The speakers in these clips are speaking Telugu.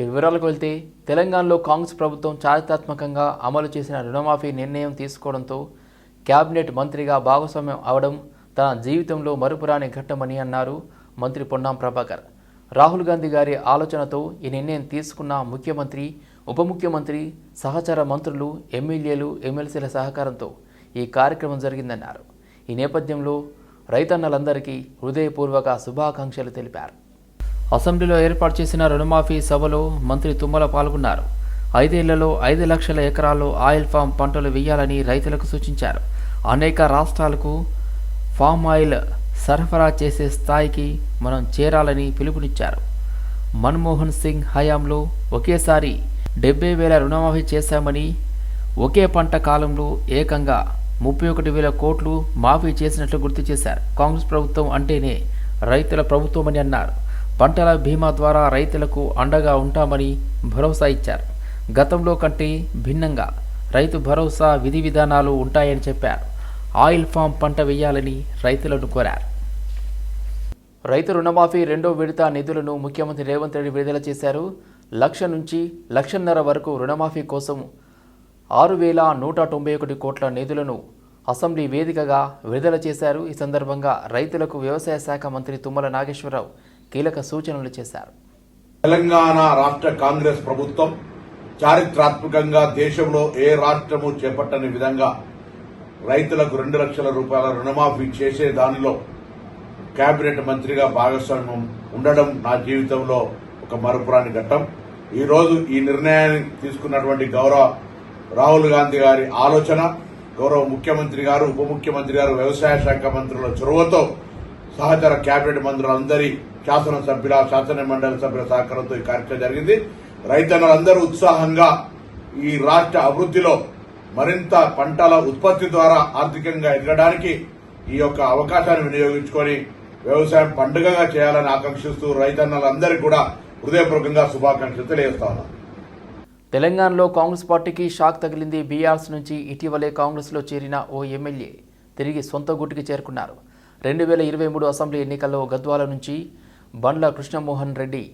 వివరాలకు వెళ్తే తెలంగాణలో కాంగ్రెస్ ప్రభుత్వం చారిత్రాత్మకంగా అమలు చేసిన రుణమాఫీ నిర్ణయం తీసుకోవడంతో కేబినెట్ మంత్రిగా భాగస్వామ్యం అవడం తన జీవితంలో మరుపురాని ఘట్టమని అన్నారు మంత్రి పొన్నాం ప్రభాకర్. రాహుల్ గాంధీ గారి ఆలోచనతో ఈ నిర్ణయం తీసుకున్న ముఖ్యమంత్రి ఉప ముఖ్యమంత్రి సహచర మంత్రులు ఎమ్మెల్యేలు ఎమ్మెల్సీల సహకారంతో ఈ కార్యక్రమం జరిగిందన్నారు. ఈ నేపథ్యంలో రైతన్నలందరికీ హృదయపూర్వక శుభాకాంక్షలు తెలిపారు. అసెంబ్లీలో ఏర్పాటు చేసిన రుణమాఫీ సభలో మంత్రి తుమ్మల పాల్గొన్నారు. ఐదేళ్ళలో ఐదు లక్షల ఎకరాల్లో ఆయిల్ ఫామ్ పంటలు వేయాలని రైతులకు సూచించారు. అనేక రాష్ట్రాలకు ఫామ్ ఆయిల్ సరఫరా చేసే స్థాయికి మనం చేరాలని పిలుపునిచ్చారు. మన్మోహన్ సింగ్ హయాంలో ఒకేసారి డెబ్బై వేల రుణమాఫీ చేశామని ఒకే పంట కాలంలో ఏకంగా ముప్పై ఒకటి వేల కోట్లు మాఫీ చేసినట్లు గుర్తు చేశారు. కాంగ్రెస్ ప్రభుత్వం అంటేనే రైతుల ప్రభుత్వమని అన్నారు. పంటల బీమా ద్వారా రైతులకు అండగా ఉంటామని భరోసా ఇచ్చారు. గతంలో కంటే భిన్నంగా రైతు భరోసా విధి విధానాలు ఉంటాయని చెప్పారు. ఆయిల్ ఫామ్ పంట వేయాలని రైతులను కోరారు. రైతు రుణమాఫీ రెండో విడత నిధులను ముఖ్యమంత్రి రేవంత్ రెడ్డి విడుదల చేశారు. లక్ష నుంచి లక్షన్నర వరకు రుణమాఫీ కోసం ఆరు వేల నూట తొంభై ఒకటి కోట్ల నిధులను అసెంబ్లీ వేదికగా విడుదల చేశారు. ఈ సందర్భంగా రైతులకు వ్యవసాయ శాఖ మంత్రి తుమ్మల నాగేశ్వరరావు కీలక సూచనలు చేశారు. తెలంగాణ రాష్ట్ర కాంగ్రెస్ ప్రభుత్వం చారిత్రాత్మకంగా దేశంలో ఏ రాష్ట్రము చేపట్టని విధంగా రైతులకు రెండు లక్షల రూపాయల రుణమాఫీ చేసే దానిలో కేబినెట్ మంత్రిగా భాగస్వామ్యం ఉండడం నా జీవితంలో ఒక మరపురాని ఘట్టం. ఈరోజు ఈ నిర్ణయాన్ని తీసుకున్నటువంటి గౌరవ రాహుల్ గాంధీ గారి ఆలోచన గౌరవ ముఖ్యమంత్రి గారు ఉప ముఖ్యమంత్రి గారు వ్యవసాయ శాఖ మంత్రుల చొరవతో సహచర కేబినెట్ మంత్రులందరి శాసనసభ్యుల శాసన మండలి సభ్యుల సహకారంతో ఈ కార్యక్రమం జరిగింది. రైతన్నలందరూ ఉత్సాహంగా ఈ రాష్ట్ర అభివృద్ధిలో మరింత పంటల ఉత్పత్తి ద్వారా ఆర్థికంగా ఎదగడానికి ఈ యొక్క అవకాశాన్ని వినియోగించుకొని వ్యవసాయం పండుగగా చేయాలని ఆకాంక్షిస్తూ రైతన్నలందరికీ కూడా హృదయపూర్వకంగా శుభాకాంక్షలు తెలియజేస్తా తెలంగాణలో కాంగ్రెస్ పార్టీకి షాక్ తగిలింది బీఆర్ఎస్ నుంచి ఇటీవలే కాంగ్రెస్లో చేరిన ఓ ఎమ్మెల్యే. తిరిగి సొంత గుట్టుకి చేరుకున్నారు. రెండు వేల ఇరవై మూడు అసెంబ్లీ ఎన్నికల్లో గద్వాల నుంచి బండ్ల కృష్ణమోహన్ రెడ్డి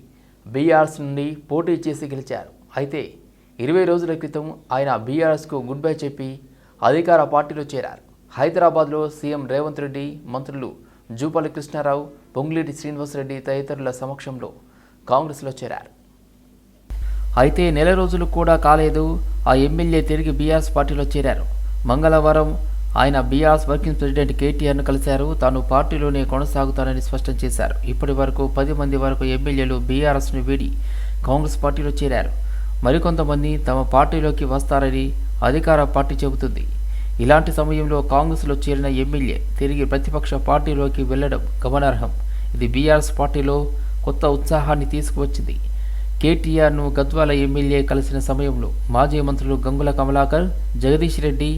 బీఆర్ఎస్ నుండి పోటీ చేసి గెలిచారు. అయితే ఇరవై రోజుల క్రితం ఆయన బీఆర్ఎస్కు గుడ్ బై చెప్పి అధికార పార్టీలో చేరారు. హైదరాబాద్లో సీఎం రేవంత్ రెడ్డి మంత్రులు జూపల్లి కృష్ణారావు పొంగులేటి శ్రీనివాసరెడ్డి తదితరుల సమక్షంలో కాంగ్రెస్లో చేరారు. అయితే నెల రోజులు కూడా కాలేదు. ఆ ఎమ్మెల్యే తిరిగి బీఆర్ఎస్ పార్టీలో చేరారు. మంగళవారం ఆయన బీఆర్ఎస్ వర్కింగ్ ప్రెసిడెంట్ కేటీఆర్ను కలిశారు. తాను పార్టీలోనే కొనసాగుతానని స్పష్టం చేశారు. ఇప్పటి వరకు పది మంది వరకు ఎమ్మెల్యేలు బీఆర్ఎస్ను వీడి కాంగ్రెస్ పార్టీలో చేరారు. మరికొంతమంది తమ పార్టీలోకి వస్తారని అధికార పార్టీ చెబుతుంది. ఇలాంటి సమయంలో కాంగ్రెస్లో చేరిన ఎమ్మెల్యే తిరిగి ప్రతిపక్ష పార్టీలోకి వెళ్ళడం గమనార్హం. ఇది బీఆర్ఎస్ పార్టీలో కొత్త ఉత్సాహాన్ని తీసుకువచ్చింది. కేటీఆర్ను గద్వాల ఎమ్మెల్యే కలిసిన సమయంలో మాజీ మంత్రులు గంగుల కమలాకర్ జగదీష్ రెడ్డి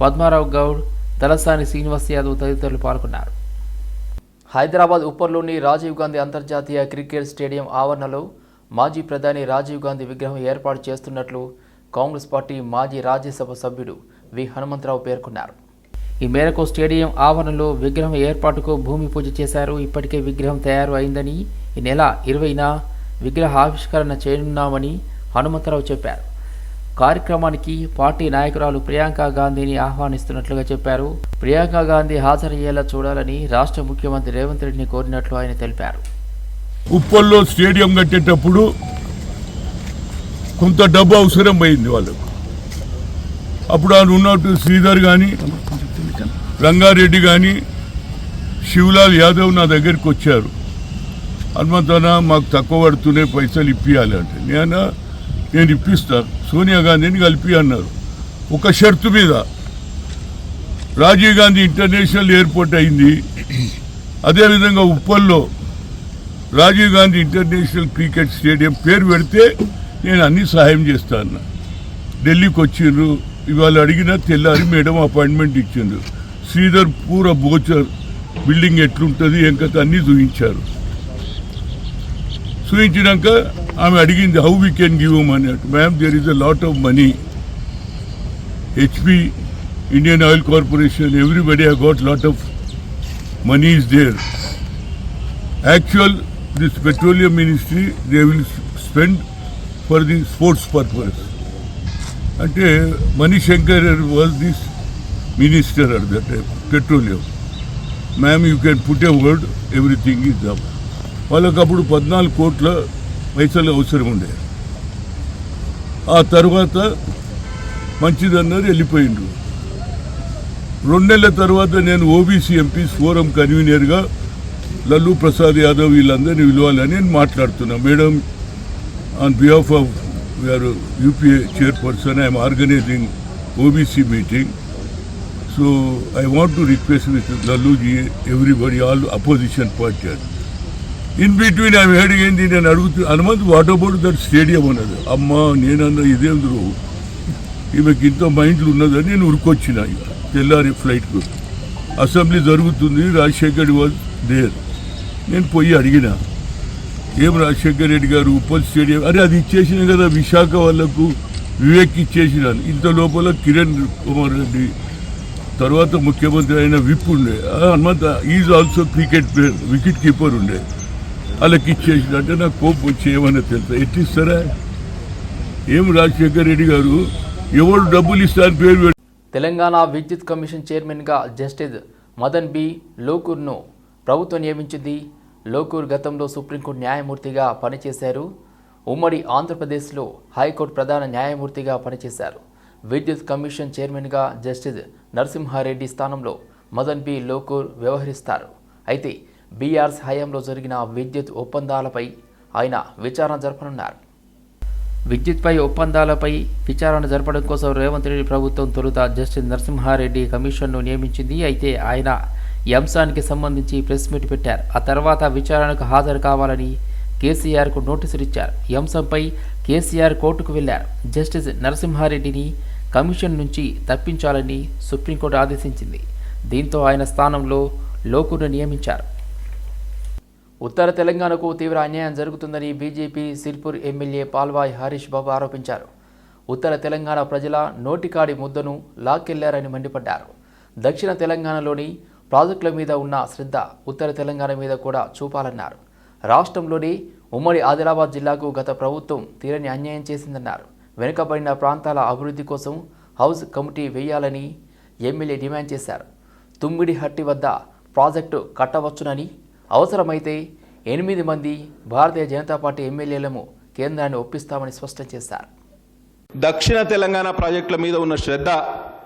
పద్మారావు గౌడ్ తలసాని శ్రీనివాస్ యాదవ్ తదితరులు పాల్గొన్నారు. హైదరాబాద్ ఉప్పర్లోని రాజీవ్ గాంధీ అంతర్జాతీయ క్రికెట్ స్టేడియం ఆవరణలో మాజీ ప్రధాని రాజీవ్ గాంధీ విగ్రహం ఏర్పాటు చేస్తున్నట్లు కాంగ్రెస్ పార్టీ మాజీ రాజ్యసభ సభ్యుడు వి. హనుమంతరావు పేర్కొన్నారు. ఈ మేరకు స్టేడియం ఆవరణలో విగ్రహం ఏర్పాటుకు భూమి పూజ చేశారు. ఇప్పటికే విగ్రహం తయారు అయిందని ఈ నెల ఇరవైన విగ్రహ ఆవిష్కరణ చేయనున్నామని హనుమంతరావు చెప్పారు. కార్యక్రమానికి పార్టీ నాయకురాలు ప్రియాంక గాంధీని ఆహ్వానిస్తున్నట్లుగా చెప్పారు. ప్రియాంక గాంధీ హాజరయ్యేలా చూడాలని రాష్ట్ర ముఖ్యమంత్రి రేవంత్ రెడ్డిని కోరినట్లు ఆయన తెలిపారు. ఉప్పల్లో స్టేడియం కట్టేటప్పుడు కొంత డబ్బు అవసరం అయింది వాళ్ళకు. అప్పుడు ఆయన ఉన్నట్టు శ్రీధర్ కానీ రంగారెడ్డి కానీ శివలాల్ యాదవ్ నా దగ్గరికి వచ్చారు. హనుమంతనా మాకు తక్కువ పడుతున్నాయి పైసలు ఇప్పియాలి అంటే నేను నేను ఇప్పిస్తాను సోనియా గాంధీని కలిపి అన్నారు. ఒక షర్తు మీద రాజీవ్ గాంధీ ఇంటర్నేషనల్ ఎయిర్పోర్ట్ అయింది. అదేవిధంగా ఉప్పల్లో Rajiv Gandhi international cricket stadium పేరు పెడితే నేను అన్ని సహాయం చేస్తాను ఢిల్లీకి వచ్చిండ్రు. ఇవాళ అడిగిన తెల్లారి మేడం అపాయింట్మెంట్ ఇచ్చిండ్రు. శ్రీధర్ పూర బోచర్ బిల్డింగ్ ఎట్లుంటుంది ఎంకత అన్నీ చూపించారు చూపించినాక ఆమె అడిగింది హౌ వీ కెన్ గివ్ అన్నట్టు ma'am there is a lot of money HP Indian Oil Corporation everybody I got lot of money is there actual this petroleum ministry they will spend for the sports purpose అంటే Manishankar was this minister at that time petroleum ma'am you can put a word everything is up వాళ్ళకి అప్పుడు పద్నాలుగు కోట్ల పైసలు అవసరం ఉండే. ఆ తర్వాత మంచిదన్నారు వెళ్ళిపోయిండు రెండు నెలల తర్వాత నేను ఓబీసీ ఎంపీస్ ఫోరం కన్వీనర్గా లల్లు ప్రసాద్ యాదవ్ వీళ్ళందరినీ పిలవాలని నేను మాట్లాడుతున్నా. Madam on behalf of we are UPA chairperson I'm organising OBC meeting. So I want to request with Lalluji everybody all opposition party in between I head ఏంటి నేను అడుగుతూ Hanumanth what about that stadium అన్నది అమ్మ నేనన్న ఇదేంద్రు ఈమెకి ఇంత మైండ్లు ఉన్నదని నేను ఉరికొచ్చిన ఇక. తెల్లారి ఫ్లైట్కు అసెంబ్లీ జరుగుతుంది రాజశేఖర్ వాజ్ దేర్ నేను పోయి అడిగిన. ఏం రాజశేఖర్ రెడ్డి గారు ఉప్పల్ స్టేడియం? అరే అది ఇచ్చేసిన కదా విశాఖ వాళ్ళకు. వివేక్ ఇచ్చేసిన. ఇంత లోపల కిరణ్ కుమార్ రెడ్డి. తర్వాత ముఖ్యమంత్రి అయిన విప్ ఉండే. ఆ Hanumanth is also cricket player wicket keeper ఉండే. వాళ్ళకి ఇచ్చేసినట్టే నాకు కోపం వచ్చి ఏమన్నా తెలుసా ఎట్టిస్తారా ఏం రాజశేఖర్ రెడ్డి గారు? ఎవరు డబ్బులు ఇస్తారని పేరు తెలంగాణ విద్యుత్ కమిషన్ చైర్మన్గా జస్టిస్ మదన్ బి లోకూర్ను ప్రభుత్వం నియమించింది. లోకూర్ గతంలో సుప్రీంకోర్టు న్యాయమూర్తిగా పనిచేశారు. ఉమ్మడి ఆంధ్రప్రదేశ్లో హైకోర్టు ప్రధాన న్యాయమూర్తిగా పనిచేశారు. విద్యుత్ కమిషన్ చైర్మన్గా జస్టిస్ నరసింహారెడ్డి స్థానంలో మదన్ బి లోకూర్ వ్యవహరిస్తారు. అయితే బీఆర్స్ హయాంలో జరిగిన విద్యుత్ ఒప్పందాలపై ఆయన విచారణ జరపనున్నారు. విద్యుత్పై ఒప్పందాలపై విచారణ జరపడం కోసం రేవంత్ రెడ్డి ప్రభుత్వం తొలుత జస్టిస్ నరసింహారెడ్డి కమిషన్ను నియమించింది. అయితే ఆయన ఈ అంశానికి సంబంధించి ప్రెస్ మీట్ పెట్టారు. ఆ తర్వాత విచారణకు హాజరు కావాలని కేసీఆర్కు నోటీసులు ఇచ్చారు. ఈ అంశంపై కేసీఆర్ కోర్టుకు వెళ్ళారు. జస్టిస్ నరసింహారెడ్డిని కమిషన్ నుంచి తప్పించాలని సుప్రీంకోర్టు ఆదేశించింది. దీంతో ఆయన స్థానంలో లోకును నియమించారు. ఉత్తర తెలంగాణకు తీవ్ర అన్యాయం జరుగుతుందని బీజేపీ సిర్పూర్ ఎమ్మెల్యే పాల్వాయ్ హరీష్ బాబు ఆరోపించారు. ఉత్తర తెలంగాణ ప్రజల నోటికాడి ముద్దను లాక్కెళ్ళారని మండిపడ్డారు. దక్షిణ తెలంగాణలోని ప్రాజెక్టుల మీద ఉన్న శ్రద్ధ ఉత్తర తెలంగాణ మీద కూడా చూపాలన్నారు. రాష్ట్రంలోని ఉమ్మడి ఆదిలాబాద్ జిల్లాకు గత ప్రభుత్వం తీరని అన్యాయం చేసిందన్నారు. వెనుకబడిన ప్రాంతాల అభివృద్ధి కోసం హౌస్ కమిటీ వేయాలని ఎమ్మెల్యే డిమాండ్ చేశారు. తుమ్మిడిహట్టి వద్ద ప్రాజెక్టు కట్టవచ్చునని అవసరమైతే ఎనిమిది మంది భారతీయ జనతా పార్టీ ఎమ్మెల్యేలను కేంద్రాన్ని ఒప్పిస్తామని స్పష్టం చేశారు. దక్షిణ తెలంగాణ ప్రాజెక్టుల మీద ఉన్న శ్రద్ధ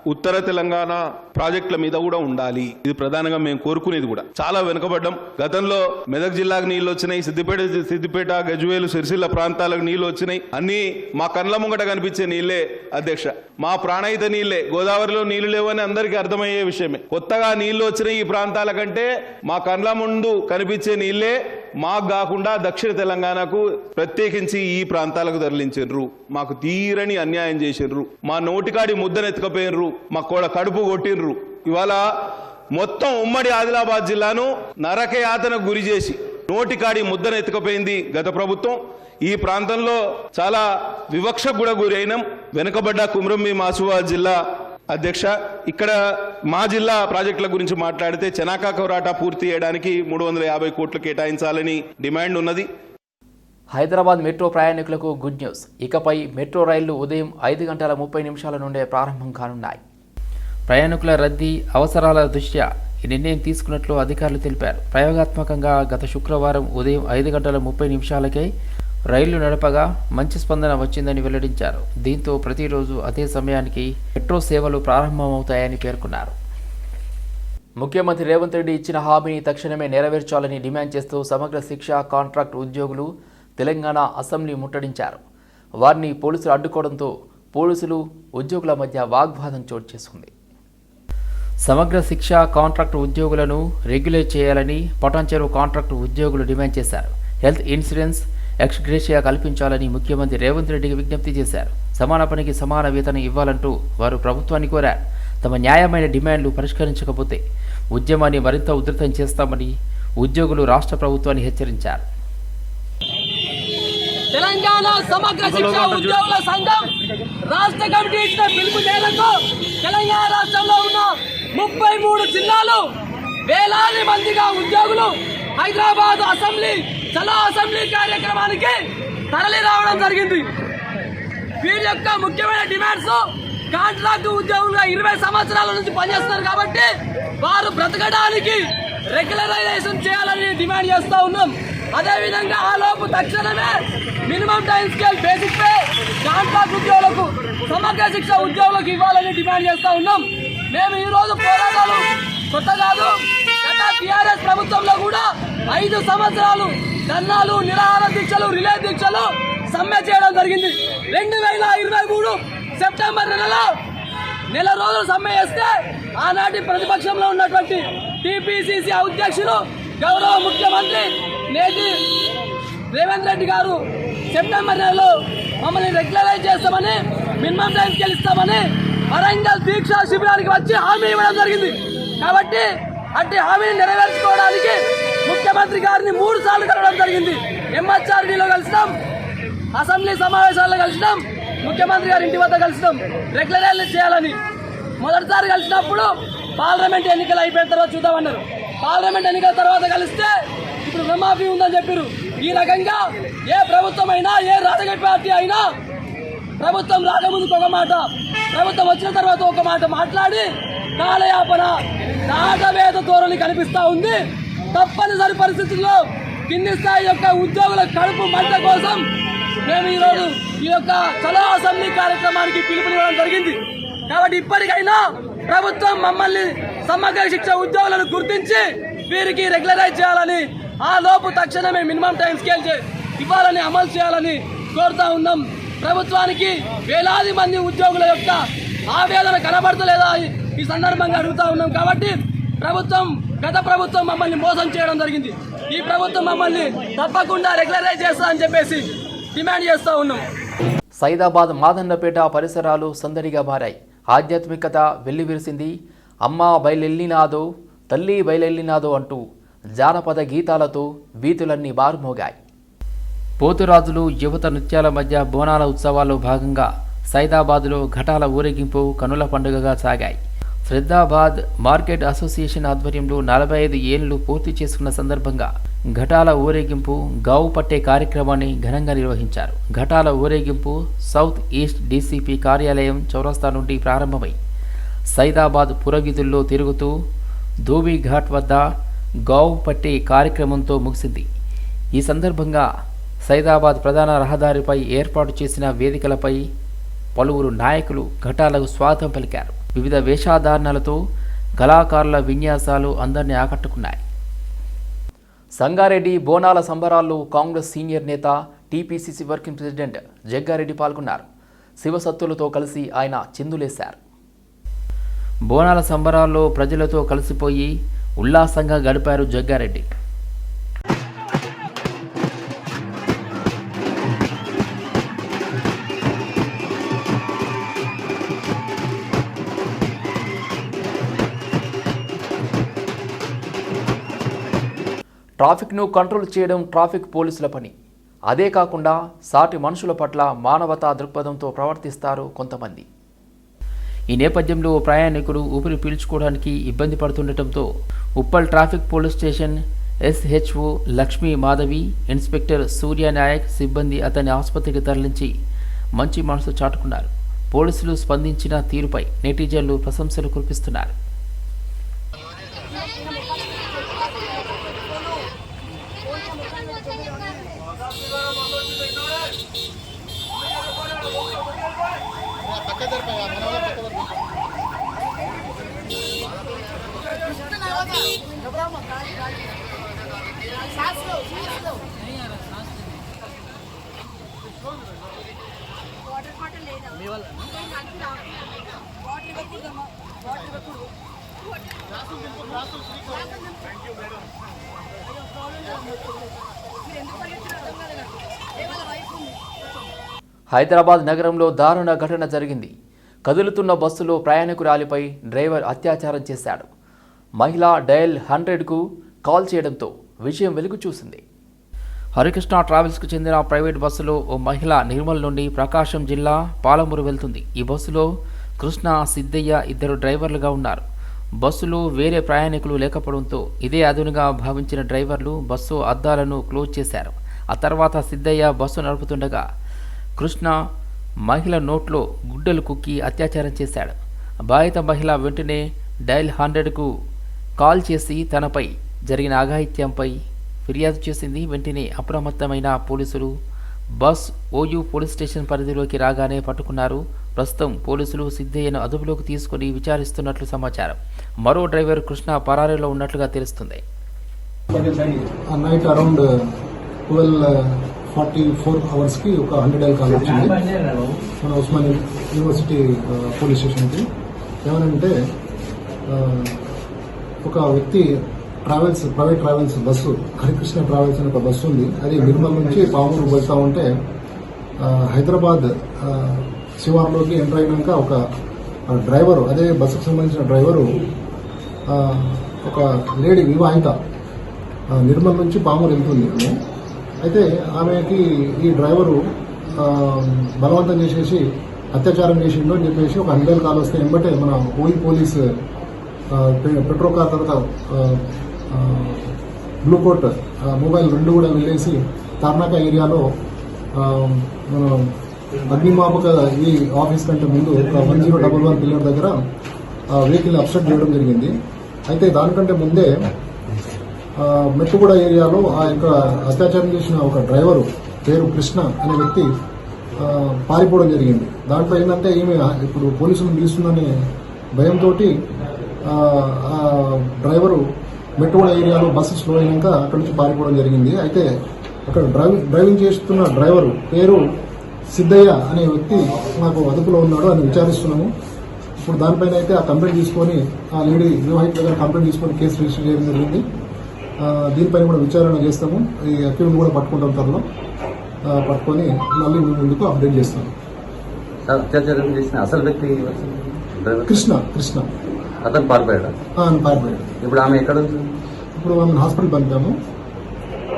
ఉత్తర తెలంగాణ ప్రాజెక్టుల మీద కూడా ఉండాలి. ఇది ప్రధానంగా మేము కోరుకునేది కూడా. చాలా వెనుకబడ్డం. గతంలో మెదక్ జిల్లాకు నీళ్ళు వచ్చినాయి సిద్దిపేట సిద్దిపేట గజ్వేలు సిరిసిల్ల ప్రాంతాలకు నీళ్ళు వచ్చినాయి. అన్ని మా కండ్ల ముంగట కనిపించే నీళ్ళే అధ్యక్ష. మా ప్రాణహిత నీళ్ళే గోదావరిలో నీళ్ళు లేవని అందరికీ అర్థమయ్యే విషయమే. కొత్తగా నీళ్ళు వచ్చినాయి ఈ ప్రాంతాల కంటే మా కండ్ల ముందు కనిపించే నీళ్ళే మాకు కాకుండా దక్షిణ తెలంగాణకు ప్రత్యేకించి ఈ ప్రాంతాలకు తరలించారు మాకు తీరని అన్యాయం చేసిండ్రు మా నోటికాడి ముద్దనెత్తుకపోయినరు మా కోడ కడుపు కొట్టినరు ఇవాళ మొత్తం ఉమ్మడి ఆదిలాబాద్ జిల్లాను నరకయాతనకు గురి చేసి నోటికాడి ముద్దను ఎత్తుకపోయింది గత ప్రభుత్వం. ఈ ప్రాంతంలో చాలా వివక్షకు కూడా గురి అయినాం వెనుకబడ్డ కుమ్రంబి మాసువా జిల్లా అధ్యక్ష ఇక్కడ మా జిల్లా ప్రాజెక్టుల గురించి మాట్లాడితే చెనాకా కౌరాటా పూర్తి చేయడానికి మూడు వందల యాభై కోట్లు కేటాయించాలని డిమాండ్ ఉన్నది. హైదరాబాద్ మెట్రో ప్రయాణికులకు గుడ్ న్యూస్. ఇకపై మెట్రో రైళ్ళు ఉదయం ఐదు గంటల ముప్పై నిమిషాల నుండే ప్రారంభం కానున్నాయి. ప్రయాణికుల రద్దీ అవసరాల దృష్ట్యా ఈ నిర్ణయం తీసుకున్నట్లు అధికారులు తెలిపారు. ప్రయోగాత్మకంగా గత శుక్రవారం ఉదయం ఐదు గంటల ముప్పై నిమిషాలకే రైళ్ళు నడపగా మంచి స్పందన వచ్చిందని వెల్లడించారు. దీంతో ప్రతిరోజు అదే సమయానికి మెట్రో సేవలు ప్రారంభమవుతాయని పేర్కొన్నారు. ముఖ్యమంత్రి రేవంత్ రెడ్డి ఇచ్చిన హామీని తక్షణమే నెరవేర్చాలని డిమాండ్ చేస్తూ సమగ్ర శిక్ష కాంట్రాక్ట్ ఉద్యోగులు తెలంగాణ అసెంబ్లీ ముట్టడించారు. వారిని పోలీసులు అడ్డుకోవడంతో పోలీసులు ఉద్యోగుల మధ్య వాగ్వాదం చోటు చేసుకుంది. సమగ్ర శిక్ష కాంట్రాక్ట్ ఉద్యోగులను రెగ్యులేట్ చేయాలని పటాన్చెరు కాంట్రాక్ట్ ఉద్యోగులు డిమాండ్ చేశారు. హెల్త్ ఇన్సూరెన్స్ ఎక్స్గ్రేషియా కల్పించాలని ముఖ్యమంత్రి రేవంత్ రెడ్డికి విజ్ఞప్తి చేశారు. సమాన పనికి సమాన వేతనం ఇవ్వాలంటూ వారు ప్రభుత్వాన్ని కోరారు. తమ న్యాయమైన డిమాండ్లు పరిష్కరించకపోతే ఉద్యమాన్ని మరింత ఉధృతం చేస్తామని ఉద్యోగులు రాష్ట్ర ప్రభుత్వాన్ని హెచ్చరించారు. తెలంగాణ సమగ్ర శిక్ష ఉద్యోగుల సంఘం రాష్ట్ర కమిటీ ఇచ్చిన పిలుపు మేరకు తెలంగాణ రాష్ట్రంలో ఉన్న ముప్పై మూడు జిల్లాలు వేలాది మందిగా ఉద్యోగులు హైదరాబాద్ అసెంబ్లీ చలో అసెంబ్లీ కార్యక్రమానికి తరలి రావడం జరిగింది. వీరి యొక్క ముఖ్యమైన డిమాండ్స్ కాంట్రాక్ట్ ఉద్యోగులుగా ఇరవై సంవత్సరాల నుంచి పనిచేస్తున్నారు కాబట్టి వారు బ్రతకడానికి రెగ్యులరైజేషన్ చేయాలని డిమాండ్ చేస్తూ ఉన్నాం. అదేవిధంగా ఆ లోపు తక్షణమే minimum time scale basic pay contract ఉద్యోగులకు సమగ్ర శిక్ష ఉద్యోగులకు ఇవ్వాలని డిమాండ్ చేస్తూ ఉన్నాం. మేము ఈ రోజు పోరాటాలు కొత్త కాదు. గత టిఆర్ఎస్ ప్రభుత్వంలో కూడా ఐదు సంవత్సరాలు ధర్నాలు నిరాహార దీక్షలు రిలే దీక్షలు సమ్మె చేయడం జరిగింది. రెండు వేల ఇరవై మూడు సెప్టెంబర్ నెలలో నెల రోజులు సమ్మె చేస్తే ఆనాటి ప్రతిపక్షంలో ఉన్నటువంటి టిపిసిసి అధ్యక్షులు గౌరవ ముఖ్యమంత్రి నేటి రేవంత్ రెడ్డి గారు సెప్టెంబర్ నెలలో మమ్మల్ని రెగ్యులరైజ్ చేస్తామని మినిమం టైం గెలుస్తామని వరంగల్ దీక్షా శిబిరానికి వచ్చి హామీ ఇవ్వడం జరిగింది. కాబట్టి అట్టి హామీని నెరవేర్చుకోవడానికి ముఖ్యమంత్రి గారిని మూడు సార్లు కలవడం జరిగింది. ఎంఎస్ఆర్డీలో కలిసినాం. అసెంబ్లీ సమావేశాల్లో కలిసినాం. ముఖ్యమంత్రి గారి ఇంటి వద్ద కలిసినాం. రెగ్యులరైజ్ చేయాలని. మొదటిసారి కలిసినప్పుడు పార్లమెంట్ ఎన్నికలు అయిపోయిన తర్వాత చూద్దామన్నారు. పార్లమెంట్ ఎన్నికల తర్వాత కలిస్తే ఇప్పుడు రుణమాఫీ ఉందని చెప్పారు ఈ రకంగా ఏ ప్రభుత్వం అయినా ఏ రాజకీయ పార్టీ అయినా ప్రభుత్వం రాకముందుకు ఒక మాట ప్రభుత్వం వచ్చిన తర్వాత ఒక మాట మాట్లాడి కాలయాపన నాగవేద ధోరణి కనిపిస్తూ ఉంది. తప్పనిసరి పరిస్థితుల్లో కింది స్థాయి యొక్క ఉద్యోగుల కడుపు మంట కోసం మేము ఈరోజు ఈ యొక్క చలో అసెంబ్లీ కార్యక్రమానికి పిలుపునివ్వడం జరిగింది. కాబట్టి ఇప్పటికైనా ప్రభుత్వం మమ్మల్ని సమగ్ర శిక్ష ఉద్యోగులను గుర్తించి వీరికి రెగ్యులరైజ్ చేయాలని ఆ లోపు తక్షణమే మినిమం టైం స్కేల్ ఇవ్వాలని అమలు చేయాలని కోరుతా ఉన్నాం. ప్రభుత్వానికి వేలాది మంది ఉద్యోగుల యొక్క ఆవేదన కనబడతలేదా? ఈ- సందర్భంగా అడుగుతా ఉన్నాం కాబట్టి ప్రభుత్వం గత ప్రభుత్వం మమ్మల్ని మోసం చేయడం జరిగింది. ఈ ప్రభుత్వం మమ్మల్ని తప్పకుండా రెగ్యులరైజ్ చేస్తా అని చెప్పేసి డిమాండ్ చేస్తూ ఉన్నాం. సైదాబాద్ మాదన్నపేట పరిసరాలు సందడిగా మారాయి. ఆధ్యాత్మికత వెల్లివిరిసింది. అమ్మ బయలెల్లినాదో తల్లి బయలెల్లినాదో అంటూ జానపద గీతాలతో వీధులన్నీ బారుమోగాయి పోతురాజులు యువత నృత్యాల మధ్య బోనాల ఉత్సవాల్లో భాగంగా సైదాబాదులో ఘటాల ఊరేగింపు కనుల పండుగగా సాగాయి. శ్రద్ధాబాద్ మార్కెట్ అసోసియేషన్ ఆధ్వర్యంలో నలభై ఐదు ఏళ్ళు పూర్తి చేసుకున్న సందర్భంగా ఘటాల ఊరేగింపు గావు పట్టే కార్యక్రమాన్ని ఘనంగా నిర్వహించారు. ఘటాల ఊరేగింపు సౌత్ ఈస్ట్ డీసీపీ కార్యాలయం చౌరస్తా నుండి ప్రారంభమై సైదాబాద్ పురవీధుల్లో తిరుగుతూ ధోబీ ఘాట్ వద్ద గావు పట్టే కార్యక్రమంతో ముగిసింది. ఈ సందర్భంగా సైదాబాద్ ప్రధాన రహదారిపై ఏర్పాటు చేసిన వేదికలపై పలువురు నాయకులు ఘటాలకు స్వాగతం పలికారు. వివిధ వేషాధారణలతో కళాకారుల విన్యాసాలు అందరినీ ఆకట్టుకున్నాయి. సంగారెడ్డి బోనాల సంబరాల్లో కాంగ్రెస్ సీనియర్ నేత టీపీసీసీ వర్కింగ్ ప్రెసిడెంట్ జగ్గారెడ్డి పాల్గొన్నారు. శివసత్తులతో కలిసి ఆయన చిందులేశారు. బోనాల సంబరాల్లో ప్రజలతో కలిసిపోయి ఉల్లాసంగా గడిపారు జగ్గారెడ్డి. ట్రాఫిక్ను కంట్రోల్ చేయడం ట్రాఫిక్ పోలీసుల పని. అదే కాకుండా సాటి మనుషుల పట్ల మానవతా దృక్పథంతో ప్రవర్తిస్తారు కొంతమంది. ఈ నేపథ్యంలో ఓ ప్రయాణికుడు ఊపిరి పీల్చుకోవడానికి ఇబ్బంది పడుతుండటంతో Uppal traffic police station SHO Lakshmi Madhavi inspector Surya Nayak సిబ్బంది అతన్ని ఆసుపత్రికి తరలించి మంచి మనసు చాటుకున్నారు. పోలీసులు స్పందించిన తీరుపై నెటిజన్లు ప్రశంసలు కురిపిస్తున్నారు. వాటర్ బాటిల్ లేదా వాటర్ ఇవ్వకూడదమ్మా వాటర్ ఇవ్వకూడదు మీరు ఎందుకు పరిగెత్తున్నారు అర్థం కాదు? నాకు ఏ వాళ్ళ వైఫ్ ఉంది? హైదరాబాద్ నగరంలో దారుణ ఘటన జరిగింది. కదులుతున్న బస్సులో ప్రయాణికురాలిపై డ్రైవర్ అత్యాచారం చేశాడు. మహిళ డయల్ హండ్రెడ్కు కాల్ చేయడంతో విషయం వెలుగు చూసింది. హరికృష్ణ ట్రావెల్స్కు చెందిన ప్రైవేట్ బస్సులో ఓ మహిళ నిర్మల్ నుండి ప్రకాశం జిల్లా పాలమూరు వెళ్తుంది. ఈ బస్సులో కృష్ణ సిద్ధయ్య ఇద్దరు డ్రైవర్లుగా ఉన్నారు. బస్సులో వేరే ప్రయాణికులు లేకపోవడంతో ఇదే అదునుగా భావించిన డ్రైవర్లు బస్సు అద్దాలను క్లోజ్ చేశారు. ఆ తర్వాత సిద్ధయ్య బస్సు నడుపుతుండగా కృష్ణ మహిళ నోట్లో గుడ్డలు కుక్కి అత్యాచారం చేశాడు. బాధిత మహిళ వెంటనే డైల్ హండ్రెడ్కు కాల్ చేసి తనపై జరిగిన అఘాయిత్యంపై ఫిర్యాదు చేసింది. వెంటనే అప్రమత్తమైన పోలీసులు బస్ ఓయూ పోలీస్ స్టేషన్ పరిధిలోకి రాగానే పట్టుకున్నారు. ప్రస్తుతం పోలీసులు సిద్ధయ్యను అదుపులోకి తీసుకుని విచారిస్తున్నట్లు సమాచారం. మరో డ్రైవర్ కృష్ణ పరారీలో ఉన్నట్లుగా తెలుస్తుంది. నైట్ అరౌండ్ ఫార్టీ ఫోర్ అవర్స్కి ఒక హండ్రెడ్ ఎల్ కాల్ వచ్చింది. మన ఉస్మాన్ యూనివర్సిటీ పోలీస్ స్టేషన్కి ఏమనంటే ఒక వ్యక్తి travels private travels bus Harikrishna travels అనే ఒక బస్సు ఉంది. అది నిర్మల్ నుంచి పామూరు వెళ్తా ఉంటే హైదరాబాద్ శివార్లోకి ఎంటర్ అయినాక ఒక డ్రైవరు అదే బస్సుకు సంబంధించిన డ్రైవరు ఒక లేడీ వివాహిత నిర్మల్ నుంచి పామూరు వెళ్తుంది. అయితే ఆమెకి ఈ డ్రైవరు బలవంతం చేసేసి అత్యాచారం చేసిండు అని చెప్పేసి ఒక హండ్రెడ్ కాల్ వస్తే వెంబటే మన ఓయి పోలీస్ పెట్రోల్ కార్ తర్వాత ఆ, బ్లూ కోట్ మొబైల్ రెండు కూడా వెళ్ళేసి తార్నాక ఏరియాలో మనం మన అగ్నిమాపక ఈ ఆఫీస్ కంటే ముందు one zero double one pillar దగ్గర వెహికల్ అప్సెట్ చేయడం జరిగింది. అయితే దానికంటే ముందే మెట్టుగూడ ఏరియాలో ఆ యొక్క అత్యాచారం చేసిన ఒక డ్రైవరు పేరు కృష్ణ అనే వ్యక్తి పారిపోవడం జరిగింది. దాంట్లో ఏంటంటే ఈమె ఇప్పుడు పోలీసులు పిలుస్తుందనే భయంతో ఆ డ్రైవరు మెట్టుగూడ ఏరియాలో బస్సు స్లో అయినాక అక్కడి నుంచి పారిపోవడం జరిగింది. అయితే అక్కడ డ్రైవింగ్ డ్రైవింగ్ చేస్తున్న డ్రైవరు పేరు సిద్ధయ్య అనే వ్యక్తి మాకు అదుపులో ఉన్నాడు అని విచారిస్తున్నాము. ఇప్పుడు దానిపైన అయితే ఆ కంప్లైంట్ తీసుకొని ఆ లేడీ వివాహిత దగ్గర కంప్లైంట్ తీసుకొని కేసు రిజిస్టర్ చేయడం జరిగింది. దీనిపైన కూడా విచారణ చేస్తాము. ఈ అక్యూన్ కూడా పట్టుకుంటాం త్వరలో. ఆ, పట్టుకొని మళ్ళీ ముందుకు అప్డేట్ చేస్తాము. అత్యాచారం చేసిన అసలు వ్యక్తి కృష్ణ కృష్ణ. అతను పారిపోయాడు? ఆయన పారిపోయాడు. ఇప్పుడు ఆమె ఎక్కడ ఇప్పుడు ఆమెను హాస్పిటల్ పంపాము.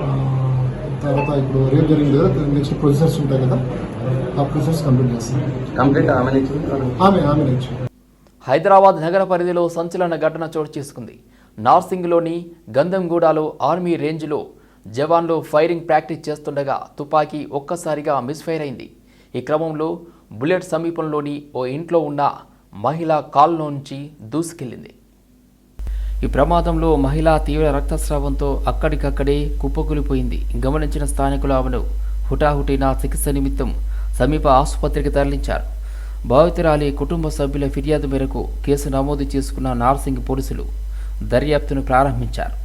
ఆ, తర్వాత ఇప్పుడు రేపు జరిగింది కదా నెక్స్ట్ ప్రొసెసర్స్ ఉంటాయి కదా ఆ ప్రొసెస్ కంప్లీట్ చేస్తాం కంప్లీట్ ఆమె నుంచి? ఆమె ఆమె నుంచి. హైదరాబాద్ నగర పరిధిలో సంచలన ఘటన చోటు చేసుకుంది. నార్సింగ్లోని గంధంగూడలో ఆర్మీ రేంజ్లో జవాన్లు ఫైరింగ్ ప్రాక్టీస్ చేస్తుండగా తుపాకీ ఒక్కసారిగా మిస్ఫైర్ అయింది. ఈ క్రమంలో బుల్లెట్ సమీపంలోని ఓ ఇంట్లో ఉన్న మహిళ కాల్లోంచి దూసుకెళ్ళింది ఈ ప్రమాదంలో మహిళ తీవ్ర రక్తస్రావంతో అక్కడికక్కడే కుప్పకూలిపోయింది. గమనించిన స్థానికులు ఆమెను హుటాహుటిన చికిత్స నిమిత్తం సమీప ఆసుపత్రికి తరలించారు. బాధితురాలి కుటుంబ సభ్యుల ఫిర్యాదు మేరకు కేసు నమోదు చేసుకున్న నార్సింగ్ పోలీసులు దర్యాప్తును ప్రారంభించారు.